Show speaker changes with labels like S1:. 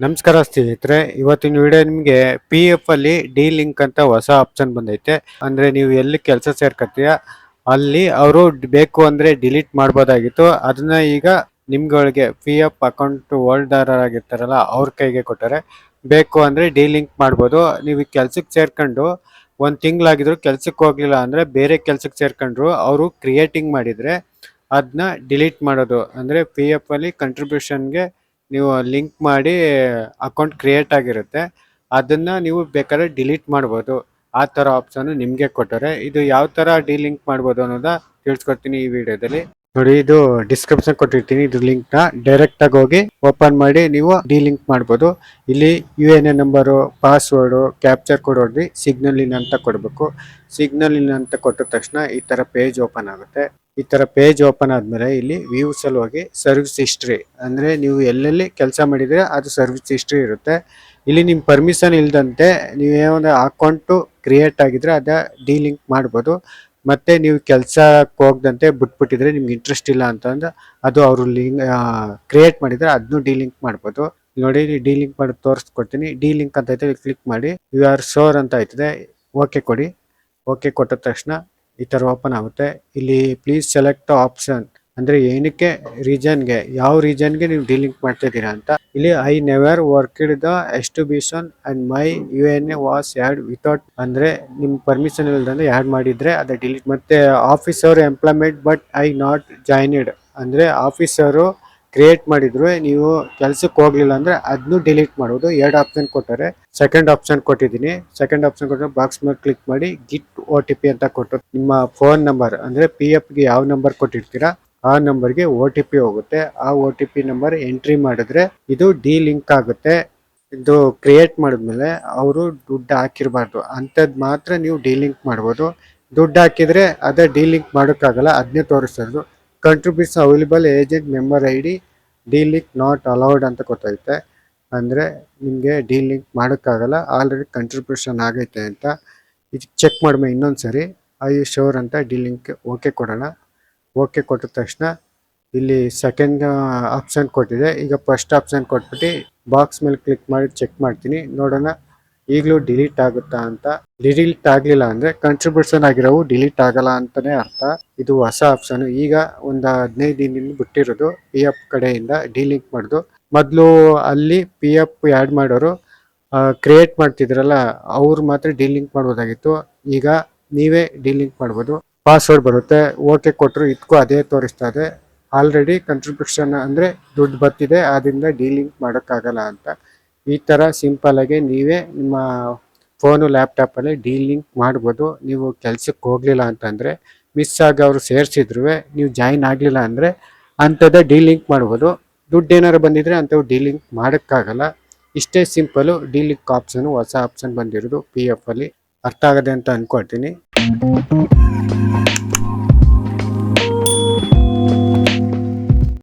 S1: ನಮಸ್ಕಾರ ಸ್ನೇಹಿತರೆ, ಇವತ್ತಿನ ವಿಡಿಯೋ ನಿಮಗೆ ಪಿ ಎಫ್ ಅಲ್ಲಿ ಡಿ ಲಿಂಕ್ ಅಂತ ಹೊಸ ಆಪ್ಷನ್ ಬಂದೈತೆ. ಅಂದ್ರೆ ನೀವು ಎಲ್ಲಿ ಕೆಲಸ ಸೇರ್ಕತ್ತೀಯ ಅಲ್ಲಿ ಅವರು ಬೇಕು ಅಂದ್ರೆ ಡಿಲೀಟ್ ಮಾಡ್ಬೋದಾಗಿತ್ತು. ಅದನ್ನ ಈಗ ನಿಮ್ಗಳಿಗೆ ಪಿ ಎಫ್ ಅಕೌಂಟ್ ಹೋಲ್ಡರ್ ಆಗಿರ್ತಾರಲ್ಲ ಅವ್ರ ಕೈಗೆ ಕೊಟ್ಟರೆ ಬೇಕು ಅಂದ್ರೆ ಡಿ ಲಿಂಕ್ ಮಾಡ್ಬೋದು. ನೀವು ಕೆಲ್ಸಕ್ಕೆ ಸೇರ್ಕೊಂಡು ಒಂದು ತಿಂಗಳಾಗಿದ್ರು ಕೆಲ್ಸಕ್ಕೆ ಹೋಗ್ಲಿಲ್ಲ ಅಂದ್ರೆ ಬೇರೆ ಕೆಲ್ಸಕ್ಕೆ ಸೇರ್ಕೊಂಡ್ರು, ಅವರು ಕ್ರಿಯೇಟಿಂಗ್ ಮಾಡಿದ್ರೆ ಅದನ್ನ ಡಿಲೀಟ್ ಮಾಡೋದು. ಅಂದ್ರೆ ಪಿ ಎಫ್ ಅಲ್ಲಿ ಕಂಟ್ರಿಬ್ಯೂಷನ್ಗೆ ನೀವು ಲಿಂಕ್ ಮಾಡಿ ಅಕೌಂಟ್ ಕ್ರಿಯೇಟ್ ಆಗಿರುತ್ತೆ. ಅದನ್ನು ನೀವು ಬೇಕಾದ್ರೆ ಡಿಲೀಟ್ ಮಾಡ್ಬೋದು. ಆ ಥರ ಆಪ್ಷನ್ನು ನಿಮಗೆ ಕೊಟ್ಟರೆ. ಇದು ಯಾವ ಥರ ಡಿಲಿಂಕ್ ಮಾಡ್ಬೋದು ಅನ್ನೋದ ತಿಳಿಸ್ಕೊಡ್ತೀನಿ ಈ ವಿಡಿಯೋದಲ್ಲಿ ನೋಡಿ, ಇದು ಡಿಸ್ಕ್ರಿಪ್ಷನ್ ಕೊಟ್ಟಿರ್ತೀನಿ. ಇದು ಲಿಂಕ್ನ ಡೈರೆಕ್ಟ್ ಆಗಿ ಹೋಗಿ ಓಪನ್ ಮಾಡಿ, ನೀವು ಡಿಲಿಂಕ್ ಮಾಡ್ಬೋದು. ಇಲ್ಲಿ U N A number password capture code ಹೊಡೆದು ಸಿಗ್ನಲ್ ಇನ್ ಅಂತ ಕೊಡಬೇಕು. ಸಿಗ್ನಲ್ ಇನ್ ಅಂತ ಕೊಟ್ಟ ತಕ್ಷಣ ಈ ತರ ಪೇಜ್ ಓಪನ್ ಆಗುತ್ತೆ. ಈ ತರ ಪೇಜ್ ಓಪನ್ ಆದ್ಮೇಲೆ ಇಲ್ಲಿ ವ್ಯೂಸ್ ಅಲ್ಲಿ ಹೋಗಿ ಸರ್ವಿಸ್ ಹಿಸ್ಟ್ರಿ ಅಂದ್ರೆ ನೀವು ಎಲ್ಲೆಲ್ಲಿ ಕೆಲಸ ಮಾಡಿದ್ರೆ ಅದು ಸರ್ವಿಸ್ ಹಿಸ್ಟ್ರಿ ಇರುತ್ತೆ. ಇಲ್ಲಿ ನಿಮ್ ಪರ್ಮಿಷನ್ ಇಲ್ದಂತೆ ನೀವೇನೊಂದು ಅಕೌಂಟ್ ಕ್ರಿಯೇಟ್ ಆಗಿದ್ರೆ ಅದ ಡಿಲಿಂಕ್ ಮಾಡ್ಬೋದು. ಮತ್ತೆ ನೀವು ಕೆಲಸಕ್ಕೆ ಹೋಗದಂತೆ ಬಿಟ್ಬಿಟ್ಟಿದ್ರೆ ನಿಮ್ಗೆ ಇಂಟ್ರೆಸ್ಟ್ ಇಲ್ಲ ಅಂತಂದ್ರೆ ಅದು ಅವರು ಲಿಂಕ್ ಕ್ರಿಯೇಟ್ ಮಾಡಿದ್ರೆ ಅದನ್ನು ಡಿಲಿಂಕ್ ಮಾಡ್ಬೋದು. ನೋಡಿ ಡಿಲಿಂಕ್ ಮಾಡಿ ತೋರಿಸ್ಕೊಡ್ತೀನಿ. ಡಿಲಿಂಕ್ ಅಂತ ಐತೆ ಕ್ಲಿಕ್ ಮಾಡಿ. ಯು ಆರ್ ಶೋರ್ ಅಂತ ಆಯ್ತದೆ. ಓಕೆ ಕೊಡಿ. ಓಕೆ ಕೊಟ್ಟ ತಕ್ಷಣ ಈ ಥರ ಓಪನ್ ಆಗುತ್ತೆ. ಇಲ್ಲಿ ಪ್ಲೀಸ್ ಸೆಲೆಕ್ಟ್ ಆಪ್ಷನ್ ಅಂದ್ರೆ ಏನಕ್ಕೆ ರೀಜನ್ಗೆ, ಯಾವ ರೀಜನ್ಗೆ ನೀವು ಡೀಲಿಂಗ್ ಮಾಡ್ತಾ ಇದ್ದೀರಾ ಅಂತ. ಇಲ್ಲಿ I never worked the establishment and my U N A was add without ಅಂದ್ರೆ ನಿಮ್ಮ ಪರ್ಮಿಷನ್ ಇಲ್ಲದಂದ್ರೆ ಆ್ಯಡ್ ಮಾಡಿದ್ರೆ ಅದ ಡಿಲೀಟ್ ಮತ್ತೆ officer employment but I not joined ಅಂದ್ರೆ ಆಫೀಸರು ಕ್ರಿಯೇಟ್ ಮಾಡಿದ್ರು, ನೀವು ಕೆಲ್ಸಕ್ಕೆ ಹೋಗ್ಲಿಲ್ಲ ಅಂದ್ರೆ ಅದನ್ನು ಡಿಲೀಟ್ ಮಾಡೋದು. ಎರಡು ಆಪ್ಷನ್ ಕೊಟ್ಟರೆ ಸೆಕೆಂಡ್ ಆಪ್ಷನ್ ಕೊಟ್ಟಿದ್ದೀನಿ. ಸೆಕೆಂಡ್ ಆಪ್ಷನ್ ಕೊಟ್ಟರೆ ಬಾಕ್ಸ್ ಮೇಲೆ ಕ್ಲಿಕ್ ಮಾಡಿ ಗಿಟ್ ಒ ಟಿ ಪಿ ಅಂತ ಕೊಟ್ಟರು ನಿಮ್ಮ ಫೋನ್ ನಂಬರ್ ಅಂದ್ರೆ ಪಿ ಎಫ್ಗೆ ಯಾವ ನಂಬರ್ ಕೊಟ್ಟಿರ್ತೀರಾ ಆ ನಂಬರ್ಗೆ ಒ ಟಿ ಪಿ ಹೋಗುತ್ತೆ. ಆ O T P number entry ಮಾಡಿದ್ರೆ ಇದು ಡಿ ಲಿಂಕ್ ಆಗುತ್ತೆ. ಇದು ಕ್ರಿಯೇಟ್ ಮಾಡಿದ್ಮೇಲೆ ಅವರು ದುಡ್ಡು ಹಾಕಿರಬಾರ್ದು. ಅಂಥದ್ದು ಮಾತ್ರ ನೀವು ಡಿಲಿಂಕ್ ಮಾಡ್ಬೋದು. ದುಡ್ಡು ಹಾಕಿದರೆ ಅದೇ ಡಿಲಿಂಕ್ ಮಾಡೋಕ್ಕಾಗಲ್ಲ ಅದನ್ನೇ ತೋರಿಸೋದು. Contribution available agent member I D delink not allowed ಅಂತ ಗೊತ್ತೈತೆ ಅಂದರೆ ನಿಮಗೆ ಡಿಲಿಂಕ್ ಮಾಡೋಕ್ಕಾಗಲ್ಲ ಆಲ್ರೆಡಿ ಕಂಟ್ರಿಬ್ಯೂಷನ್ ಆಗೈತೆ ಅಂತ. ಇದು ಚೆಕ್ ಮಾಡ್ಬೇಕು ಇನ್ನೊಂದು ಸರಿ ಐ ಶೋರ್ ಅಂತ ಡಿಲಿಂಕ್ ಓಕೆ ಕೊಡೋಣ. ಓಕೆ ಕೊಟ್ಟ ತಕ್ಷಣ ಇಲ್ಲಿ ಸೆಕೆಂಡ್ ಆಪ್ಷನ್ ಕೊಟ್ಟಿದೆ. ಈಗ ಫಸ್ಟ್ ಆಪ್ಷನ್ ಕೊಟ್ಬಿಟ್ಟು ಬಾಕ್ಸ್ ಮೇಲೆ ಕ್ಲಿಕ್ ಮಾಡಿ ಚೆಕ್ ಮಾಡ್ತೀನಿ. ನೋಡೋಣ, ಈಗಲೂ ಡಿಲೀಟ್ ಆಗುತ್ತಾ ಅಂತ. ಡಿಲೀಟ್ ಆಗಲಿಲ್ಲ ಅಂದ್ರೆ ಕಂಟ್ರಿಬ್ಯೂಷನ್ ಆಗಿರೋವು ಡಿಲೀಟ್ ಆಗಲ್ಲ ಅಂತಲೇ ಅರ್ಥ. ಇದು ಹೊಸ ಆಪ್ಷನ್ ಈಗ ಒಂದು ಹದಿನೈದು ದಿನದಿಂದ ಬಿಟ್ಟಿರೋದು ಪಿ ಎಫ್ ಕಡೆಯಿಂದ ಡಿಲಿಂಕ್ ಮಾಡೋದು. ಮೊದಲು ಅಲ್ಲಿ ಪಿ ಎಫ್ ಆ್ಯಡ್ ಮಾಡೋರು ಕ್ರಿಯೇಟ್ ಮಾಡ್ತಿದ್ರಲ್ಲ, ಅವ್ರು ಮಾತ್ರ ಡಿಲಿಂಕ್ ಮಾಡ್ಬೋದಾಗಿತ್ತು. ಈಗ ನೀವೇ ಡಿಲಿಂಕ್ ಮಾಡ್ಬೋದು. ಪಾಸ್ವರ್ಡ್ ಬರುತ್ತೆ ಓಕೆ ಕೊಟ್ಟರು ಇದಕ್ಕೂ ಅದೇ ತೋರಿಸ್ತಾ ಇದೆ ಆಲ್ರೆಡಿ ಕಂಟ್ರಿಬ್ಯೂಷನ್ ಅಂದರೆ ದುಡ್ಡು ಬರ್ತಿದೆ ಆದ್ದರಿಂದ ಡೀಲಿಂಕ್ ಮಾಡೋಕ್ಕಾಗಲ್ಲ ಅಂತ. ಈ ಥರ ಸಿಂಪಲಾಗಿ ನೀವೇ ನಿಮ್ಮ ಫೋನು ಲ್ಯಾಪ್ಟಾಪಲ್ಲಿ ಡೀಲಿಂಕ್ ಮಾಡ್ಬೋದು. ನೀವು ಕೆಲಸಕ್ಕೆ ಹೋಗಲಿಲ್ಲ ಅಂತಂದರೆ ಮಿಸ್ ಆಗಿ ಅವರು ಸೇರಿಸಿದ್ರು ನೀವು ಜಾಯಿನ್ ಆಗಲಿಲ್ಲ ಅಂದರೆ ಅಂಥದ್ದೇ ಡೀಲಿಂಕ್ ಮಾಡ್ಬೋದು. ದುಡ್ಡು ಏನಾರು ಬಂದಿದ್ರೆ ಅಂಥವು ಡೀಲಿಂಕ್ ಮಾಡೋಕ್ಕಾಗಲ್ಲ. ಇಷ್ಟೇ ಸಿಂಪಲು ಡೀಲಿಂಕ್ ಆಪ್ಷನು ಹೊಸ ಆಪ್ಷನ್ ಬಂದಿರೋದು ಪಿ ಎಫಲ್ಲಿ ಅರ್ಥ ಆಗದೆ ಅಂತ ಅನ್ಕೊಳ್ತೀನಿ. Thank you.